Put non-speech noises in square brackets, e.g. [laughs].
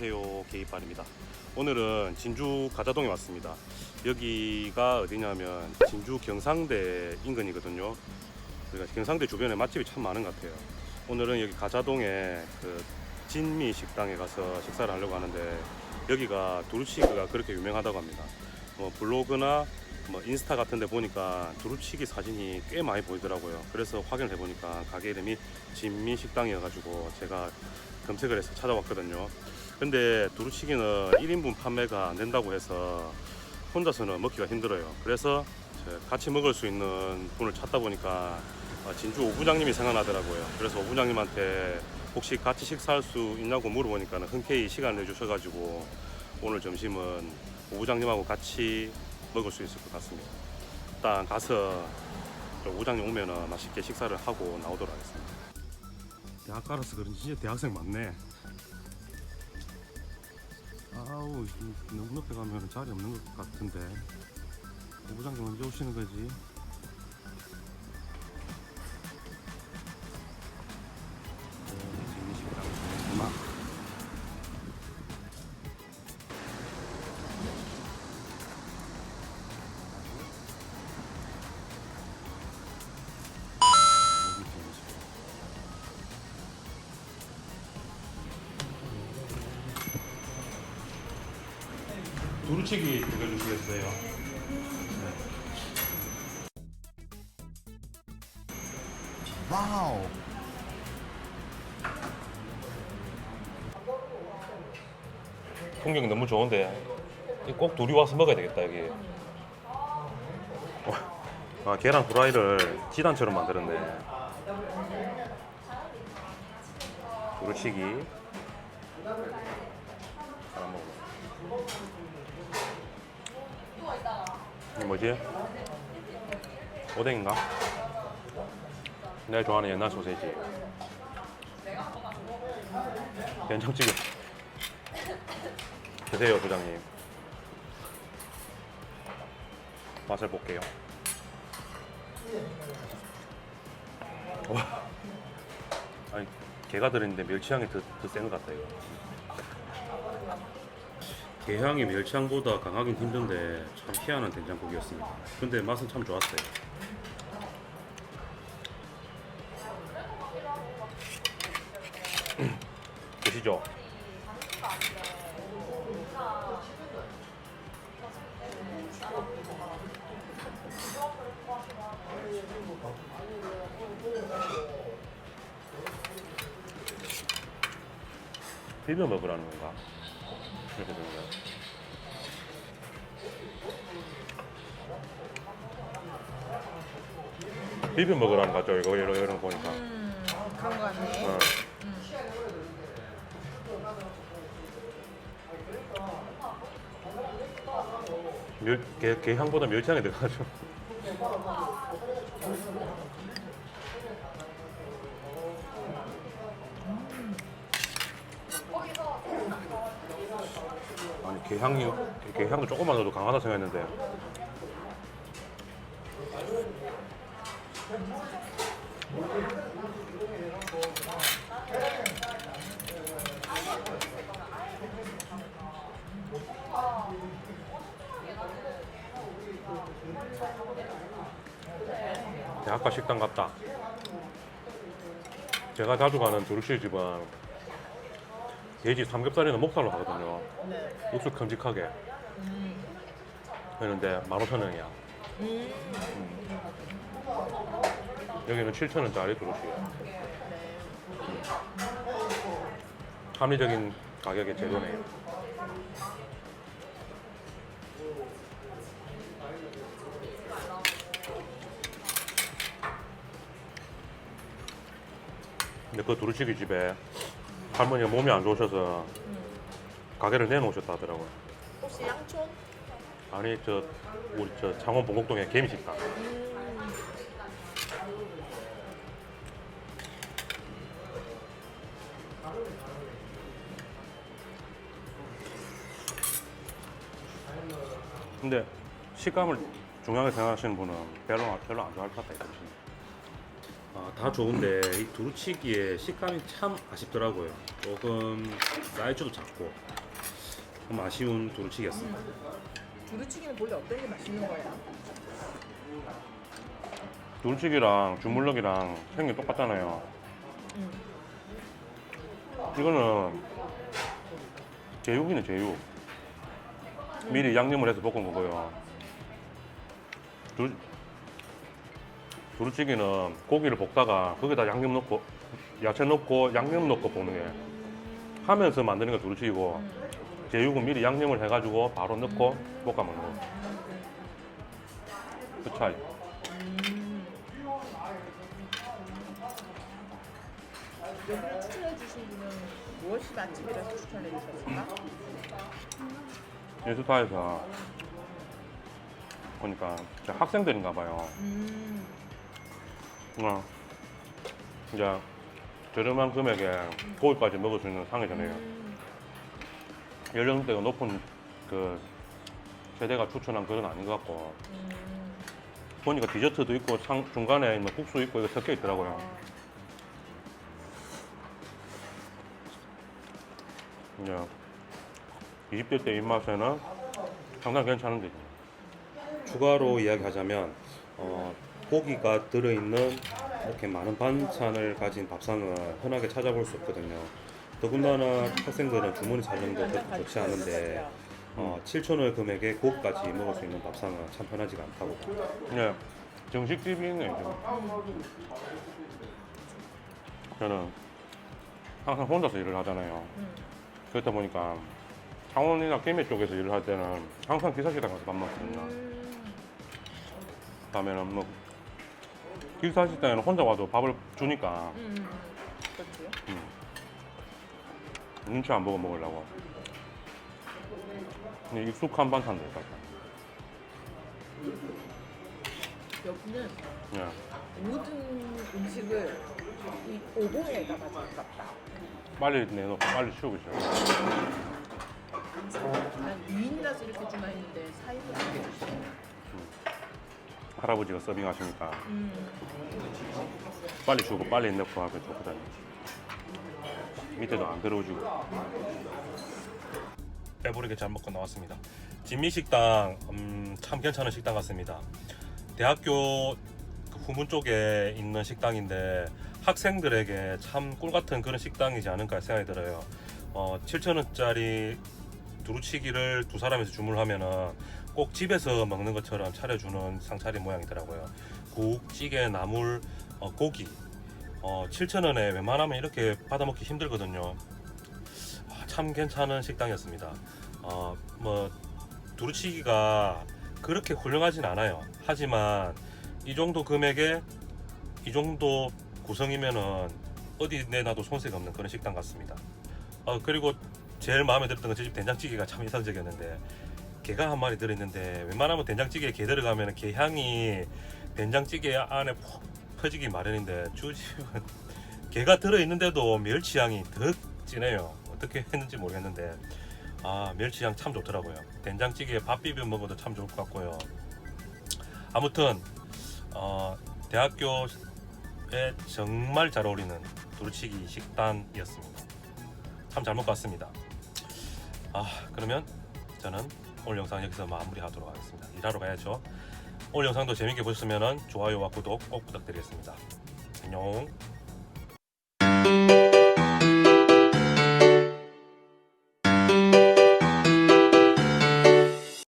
안녕하세요 게이빨입니다. 오늘은 진주 가자동에 왔습니다. 여기가 어디냐면 진주 경상대 인근이거든요. 그러니까 경상대 주변에 맛집이 참 많은 것 같아요. 오늘은 여기 가자동에 그 진미 식당에 가서 식사를 하려고 하는데 여기가 두루치기가 그렇게 유명하다고 합니다. 뭐 블로그나 뭐 인스타 같은 데 보니까 두루치기 사진이 꽤 많이 보이더라고요. 그래서 확인을 해보니까 가게 이름이 진미 식당이어가지고 제가 검색을 해서 찾아왔거든요. 근데 두루치기는 1인분 판매가 안 된다고 해서 혼자서는 먹기가 힘들어요. 그래서 저 같이 먹을 수 있는 분을 찾다 보니까 어, 진주 오부장님이 생각나더라고요. 그래서 오부장님한테 혹시 같이 식사할 수 있냐고 물어보니까 흔쾌히 시간 내주셔가지고 오늘 점심은 오부장님하고 같이 먹을 수 있을 것 같습니다. 일단 가서 저 오부장님 오면은 맛있게 식사를 하고 나오도록 하겠습니다. 대학 가라서 그런지 진짜 대학생 많네. 아우 이- 너무 높게 가면 자리 없는 것 같은데. 오부장님 언제 오시는 거지? 두루치기 두개 주시겠어요? 네. 와우. 풍경이 너무 좋은데 이꼭 둘이 와서 먹어야 되겠다 여기. 아 계란 후라이를 지단처럼 만들었네. 두루치기. 하나 먹어. 이게 뭐지? 오뎅인가? 내가 좋아하는 옛날 소세지. 된장찌개. 드세요, 부장님. 맛을 볼게요. 와. 아니, 게가 들어있는데 멸치향이 더, 더센것 이거. 게향이 멸치향보다 강하긴 힘든데 참 희한한 된장국이었습니다. 근데 맛은 참 좋았어요. [clears throat] 드시죠. 비벼 먹으라는 건가? 거야. 비벼 먹으라는 거죠 이거 이런 이런 거 보니까. 음, 그런 거 같네. 어. 멸, 게, 게 향보다 멸치향이 들어가죠. 아니 게향이 게향도 조금만 넣어도 강하다 생각했는데 대학가 식당 같다. 제가 자주 가는 두루치 집은 돼지 삼겹살이나 목살로 하거든요. 네. 육수 큼직하게. 음. 그런데 15,000원이야. 음. 여기는 7,000원짜리 두루치예요. 네. 합리적인 가격의 재료네요. 근데 그 두루치기 집에 할머니가 몸이 안 좋으셔서 가게를 내놓으셨다 하더라고요. 혹시 양촌? 아니 저 우리 저 창원 봉곡동의 개미식당. 음. 근데 식감을 중요하게 생각하시는 분은 별로 별로 안 좋아할 것. 아, 다 좋은데 이 두루치기의 식감이 참 아쉽더라고요. 조금 사이즈도 작고 좀 아쉬운 두루치기였습니다. 두루치기는 원래 어떤 게 맛있는 거예요? 두루치기랑 주물럭이랑 생긴 똑같잖아요. 음. 이거는 제육이네 제육. 미리 양념을 해서 볶은 거고요. 두, 두루치기는 고기를 볶다가 거기다 양념 넣고 야채 넣고 양념 넣고 볶는 게 하면서 만드는 게 두루치기고 음. 제육은 미리 양념을 해가지고 바로 넣고 볶아 먹는 거. 그 차이. 음. 여기를 추천해 주신 분은 무엇이 맛집이라서 추천해 주셨을까? 인스타에서 보니까 학생들인가 봐요. 음. 어. 이제 저렴한 금액에 고기까지 먹을 수 있는 상이잖아요. 음. 연령대가 높은 그 세대가 추천한 그건 아닌 것 같고 음. 보니까 디저트도 있고 상, 중간에 있는 국수 있고 이거 섞여 있더라고요. 어. 이제 20대 때 입맛에는 상당히 괜찮은데 추가로 이야기하자면 어, 고기가 들어있는 이렇게 많은 반찬을 가진 밥상은 흔하게 찾아볼 수 없거든요. 더군다나 학생들은 주머니 사정도 그렇게 좋지 않은데 어, 7,000원 금액에 고기까지 먹을 수 있는 밥상은 참 편하지가 않다고. 네, 정식집이네 지금. 저는 항상 혼자서 일을 하잖아요. 음. 그렇다 보니까 창원이나 김해 쪽에서 일을 할 때는 항상 기사식당 가서 밥 먹거든요. 음. 그다음에는 뭐 기사식당에는 혼자 와도 밥을 주니까 음. 그렇지요. 눈치 안 보고 먹으려고. 근데 익숙한 반찬들 같아. 여기는 예. 모든 음식을 이 오봉에다 가져갔다. 빨리 내놓고 빨리 치우고 있어요. 난 2인이라서 이렇게 주나 했는데 4인을 안 해주시네. 할아버지가 서빙하시니까 음. 빨리 주고 빨리 넣고 하면 좋거든요. 밑에도 안 들어오지고. 배부르게 잘 먹고 나왔습니다. 진미식당 음, 참 괜찮은 식당 같습니다. 대학교 그 후문 쪽에 있는 식당인데 학생들에게 참 꿀 같은 그런 식당이지 않을까 생각이 들어요. 어, 7,000원짜리 두루치기를 두 사람이서 주문하면은 꼭 집에서 먹는 것처럼 차려주는 상차림 모양이더라고요. 국, 찌개, 나물, 어, 고기. 어, 7,000원에 웬만하면 이렇게 받아먹기 힘들거든요. 아, 참 괜찮은 식당이었습니다. 어, 뭐 두루치기가 그렇게 훌륭하진 않아요. 하지만 이 정도 금액에 이 정도 구성이면은 어디 내놔도 손색 없는 그런 식당 같습니다. 어, 그리고 제일 마음에 들었던 건저집 된장찌개가 참 인상적이었는데 게가 한 마리 들어있는데 웬만하면 된장찌개에 게 들어가면 게 향이 된장찌개 안에 푹 퍼지기 마련인데 주집은 게가 [laughs] 들어있는데도 멸치 향이 더 진해요. 어떻게 했는지 모르겠는데 아 멸치 향 참 좋더라고요. 된장찌개에 밥 비벼 먹어도 참 좋을 것 같고요. 아무튼 어, 대학교에 정말 잘 어울리는 두루치기 식단이었습니다. 참 잘 먹고 왔습니다. 아 그러면 저는 오늘 영상 여기서 마무리하도록 하겠습니다. 일하러 가야죠. 오늘 영상도 재밌게 보셨으면 좋아요와 구독 꼭 부탁드리겠습니다. 안녕.